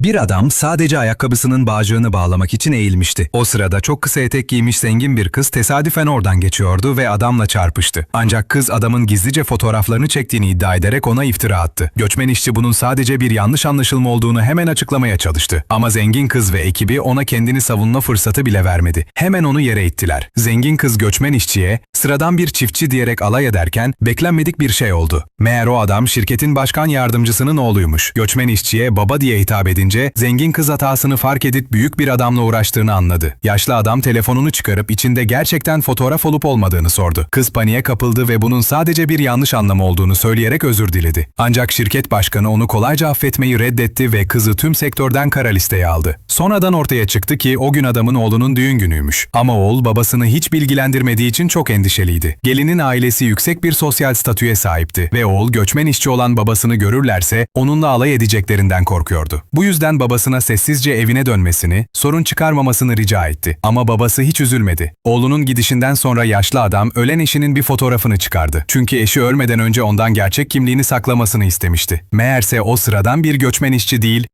Bir adam sadece ayakkabısının bağcığını bağlamak için eğilmişti. O sırada çok kısa etek giymiş zengin bir kız tesadüfen oradan geçiyordu ve adamla çarpıştı. Ancak kız adamın gizlice fotoğraflarını çektiğini iddia ederek ona iftira attı. Göçmen işçi bunun sadece bir yanlış anlaşılma olduğunu hemen açıklamaya çalıştı. Ama zengin kız ve ekibi ona kendini savunma fırsatı bile vermedi. Hemen onu yere ittiler. Zengin kız göçmen işçiye sıradan bir çiftçi diyerek alay ederken beklenmedik bir şey oldu. Meğer o adam şirketin başkan yardımcısının oğluymuş. Göçmen işçiye baba diye hitap edince zengin kız hatasını fark edip büyük bir adamla uğraştığını anladı. Yaşlı adam telefonunu çıkarıp içinde gerçekten fotoğraf olup olmadığını sordu. Kız paniğe kapıldı ve bunun sadece bir yanlış anlam olduğunu söyleyerek özür diledi. Ancak şirket başkanı onu kolayca affetmeyi reddetti ve kızı tüm sektörden kara listeye aldı. Sonradan ortaya çıktı ki o gün adamın oğlunun düğün günüymüş. Ama oğul babasını hiç bilgilendirmediği için çok endişeliydi. Gelinin ailesi yüksek bir sosyal statüye sahipti ve oğul göçmen işçi olan babasını görürlerse onunla alay edeceklerinden korkuyordu. Bu yüzden babasına sessizce evine dönmesini, sorun çıkarmamasını rica etti. Ama babası hiç üzülmedi. Oğlunun gidişinden sonra yaşlı adam ölen eşinin bir fotoğrafını çıkardı. Çünkü eşi ölmeden önce ondan gerçek kimliğini saklamasını istemişti. Meğerse o sıradan bir göçmen işçi değil,